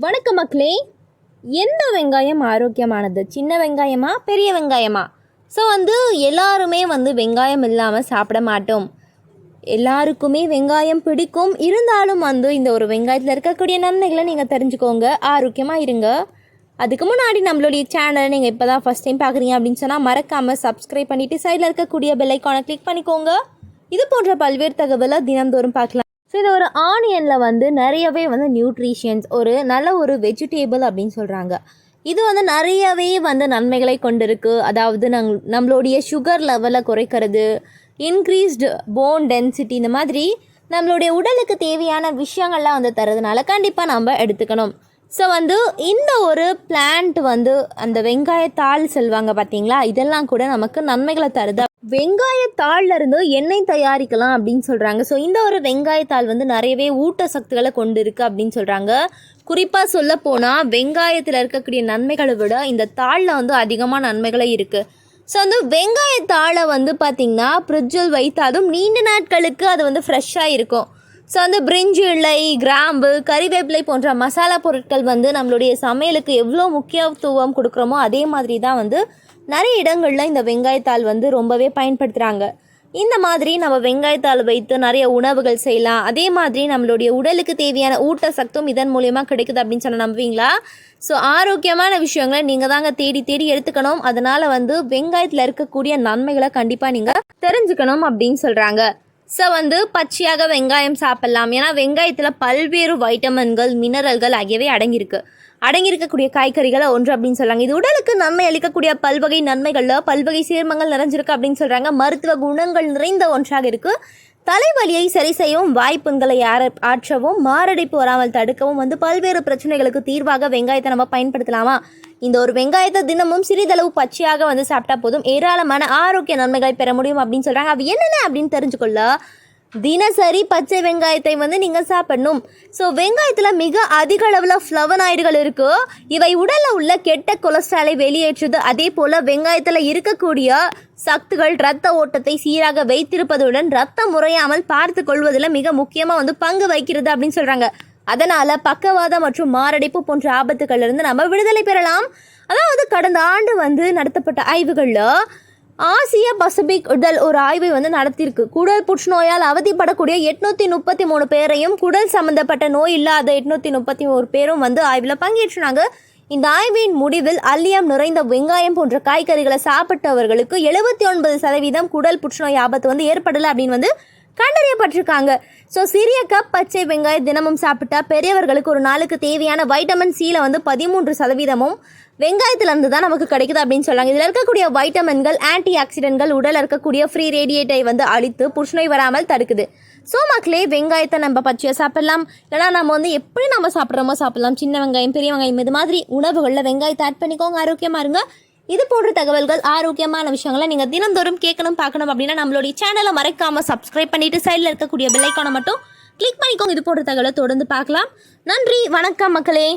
வணக்கம் மக்களே. எந்த வெங்காயம் ஆரோக்கியமானது? சின்ன வெங்காயமா பெரிய வெங்காயமா? ஸோ வந்து எல்லாருமே வந்து வெங்காயம் இல்லாமல் சாப்பிட மாட்டோம். எல்லாருக்குமே வெங்காயம் பிடிக்கும். இருந்தாலும் வந்து இந்த ஒரு வெங்காயத்தில் இருக்கக்கூடிய நன்மைகளை நீங்கள் தெரிஞ்சுக்கோங்க. ஆரோக்கியமாக இருங்க. அதுக்கு முன்னாடி நம்மளுடைய சேனலை நீங்கள் இப்போ தான் ஃபஸ்ட் டைம் பார்க்குறீங்க அப்படின்னு சொன்னால் மறக்காமல் சப்ஸ்கிரைப் பண்ணிவிட்டு சைடில் இருக்கக்கூடிய பெல்லைக்கானை கிளிக் பண்ணிக்கோங்க. இது போன்ற பல்வேறு தகவலை தினந்தோறும் பார்க்கலாம். ஸோ இது ஒரு ஆனியனில் வந்து நிறையவே வந்து நியூட்ரிஷன்ஸ் ஒரு நல்ல ஒரு வெஜிடேபிள் அப்படின்னு சொல்கிறாங்க இது வந்து நிறையவே வந்து நன்மைகளை கொண்டிருக்கு. அதாவது நங் நம்மளுடைய சுகர் லெவலை குறைக்கிறது இன்க்ரீஸ்டு போன் டென்சிட்டி இந்த மாதிரி நம்மளுடைய உடலுக்கு தேவையான விஷயங்கள்லாம் வந்து தரதுனால கண்டிப்பாக நம்ம எடுத்துக்கணும். ஸோ வந்து இந்த ஒரு பிளான்ட் வந்து அந்த வெங்காயத்தாள் சொல்லுவாங்க பார்த்தீங்களா இதெல்லாம் கூட நமக்கு நன்மைகளை தருது வெங்காயத்தாள்ல இருந்து எண்ணெய் தயாரிக்கலாம் அப்படின்னு சொல்கிறாங்க ஸோ இந்த ஒரு வெங்காயத்தாள் வந்து நிறையவே ஊட்ட சக்திகளை கொண்டு இருக்குது அப்படின்னு சொல்கிறாங்க குறிப்பாக சொல்ல போனால் வெங்காயத்தில் இருக்கக்கூடிய நன்மைகளை விட இந்த தாளில் வந்து அதிகமாக நன்மைகளே இருக்குது ஸோ வந்து வெங்காயத்தாளை வந்து பார்த்திங்கன்னா ஃப்ரிட்ஜில் வைத்தாலும் நீண்ட நாட்களுக்கு அது வந்து ஃப்ரெஷ்ஷாக இருக்கும். ஸோ வந்து பிரிஞ்சு இலை கிராம்பு கறிவேப்பிலை போன்ற மசாலா பொருட்கள் வந்து நம்மளுடைய சமையலுக்கு எவ்வளோ முக்கியத்துவம் கொடுக்குறோமோ அதே மாதிரி தான் வந்து நிறைய இடங்களில் இந்த வெங்காயத்தாள் வந்து ரொம்பவே பயன்படுத்துகிறாங்க இந்த மாதிரி நம்ம வெங்காயத்தாள் வைத்து நிறைய உணவுகள் செய்யலாம். அதே மாதிரி நம்மளுடைய உடலுக்கு தேவையான ஊட்டச்சத்தும் இதன் மூலியமாக கிடைக்குது அப்படின்னு சொன்ன நம்புவீங்களா? ஸோ ஆரோக்கியமான விஷயங்களை நீங்கள் தாங்க தேடி தேடி எடுத்துக்கணும். அதனால் வந்து வெங்காயத்தில் இருக்கக்கூடிய நன்மைகளை கண்டிப்பாக நீங்கள் தெரிஞ்சுக்கணும் அப்படின்னு சொல்கிறாங்க ஸோ வந்து பச்சையாக வெங்காயம் சாப்பிட்லாம். ஏன்னா வெங்காயத்தில் பல்வேறு வைட்டமின்கள் மினரல்கள் ஆகியவை அடங்கியிருக்கு. அடங்கியிருக்கக்கூடிய காய்கறிகளை ஒன்று அப்படின்னு சொல்கிறாங்க இது உடலுக்கு நன்மை அளிக்கக்கூடிய பல்வகை நன்மைகளில் பல்வகை சேர்மங்கள் நிறைஞ்சிருக்கு அப்படின்னு சொல்கிறாங்க மருத்துவ குணங்கள் நிறைந்த ஒன்றாக இருக்குது தலைவலியை சரி செய்யவும் வாய்ப்புண்களை ஆற ஆற்றவும் மாரடைப்பு வராமல் தடுக்கவும் வந்து பல்வேறு பிரச்சனைகளுக்கு தீர்வாக வெங்காயத்தை நம்ம பயன்படுத்தலாமா? இந்த ஒரு வெங்காயத்தை தினமும் சிறிதளவு பச்சையாக வந்து சாப்பிட்டா போதும். ஏராளமான ஆரோக்கிய நன்மைகளை பெற முடியும் அப்படின்னு சொல்கிறாங்க அது என்னென்ன அப்படின்னு தெரிஞ்சுக்கொள்ள தினசரி பச்சை வெங்காயத்தை வந்து நீங்கள் சாப்பிடணும். ஸோ வெங்காயத்தில் மிக அதிக அளவில் ஃப்ளவனாய்டுகள் இருக்குது இவை உடலில் உள்ள கெட்ட கொலஸ்ட்ராலை வெளியேற்றுது. அதே போல் வெங்காயத்தில் இருக்கக்கூடிய சத்துகள் இரத்த ஓட்டத்தை சீராக வைத்திருப்பதுடன் ரத்தம் முறையாமல் பார்த்து கொள்வதில் மிக முக்கியமாக வந்து பங்கு வகிக்கிறது அப்படின்னு சொல்கிறாங்க அதனால் பக்கவாதம் மற்றும் மாரடைப்பு போன்ற ஆபத்துகளிலிருந்து நம்ம விடுதலை பெறலாம். அதாவது கடந்த ஆண்டு வந்து நடத்தப்பட்ட ஆய்வுகளில் ஆசிய பசிபிக் உடல் ஒரு ஆய்வை வந்து நடத்தியிருக்கு. குடல் புற்றுநோயால் அவதிப்படக்கூடிய எட்நூத்தி முப்பத்தி மூணு பேரையும் குடல் சம்பந்தப்பட்ட நோய் இல்லாத எட்நூத்தி முப்பத்தி ஒரு பேரும் வந்து ஆய்வில் பங்கேற்றினாங்க இந்த ஆய்வின் முடிவில் அல்லியம் நிறைந்த வெங்காயம் போன்ற காய்கறிகளை சாப்பிட்டவர்களுக்கு எழுபத்தி ஒன்பது சதவீதம் குடல் புற்றுநோய் ஆபத்து வந்து ஏற்படலை அப்படின்னு வந்து கண்டறியப்பட்டிருக்காங்க. ஸோ சிறிய கப் பச்சை வெங்காயம் தினமும் சாப்பிட்டா பெரியவர்களுக்கு ஒரு நாளுக்கு தேவையான வைட்டமின் சியில் வந்து பதிமூன்று சதவீதமும் வெங்காயத்துலேருந்து தான் நமக்கு கிடைக்குது அப்படின்னு சொல்கிறாங்க இதில் இருக்கக்கூடிய வைட்டமின்கள் ஆன்டி ஆக்சிடென்ட்கள் உடல் இருக்கக்கூடிய ஃப்ரீ ரேடியேட்டை வந்து அழித்து புற்றுநோய் வராமல் தடுக்குது. ஸோ மக்களே வெங்காயத்தை நம்ம பச்சையாக சாப்பிடலாம். இல்லைனா நம்ம வந்து எப்படி நம்ம சாப்பிட்றோமோ சாப்பிடலாம். சின்ன வெங்காயம் பெரிய வெங்காயம் இது மாதிரி உணவுகளில் வெங்காயத்தை ஆட் பண்ணிக்கோங்க. ஆரோக்கியமாக இருங்க. இது போன்ற தகவல்கள் ஆரோக்கியமான விஷயங்களை நீங்கள் தினந்தோறும் கேட்கணும் பார்க்கணும் அப்படின்னா நம்மளுடைய சேனலை மறக்காமல் சப்ஸ்கிரைப் பண்ணிட்டு சைடில் இருக்கக்கூடிய பெல்லைக்கான மட்டும் கிளிக் பண்ணிக்கோங்க. இது போன்ற தகவலை தொடர்ந்து பார்க்கலாம். நன்றி வணக்கம் மக்களே.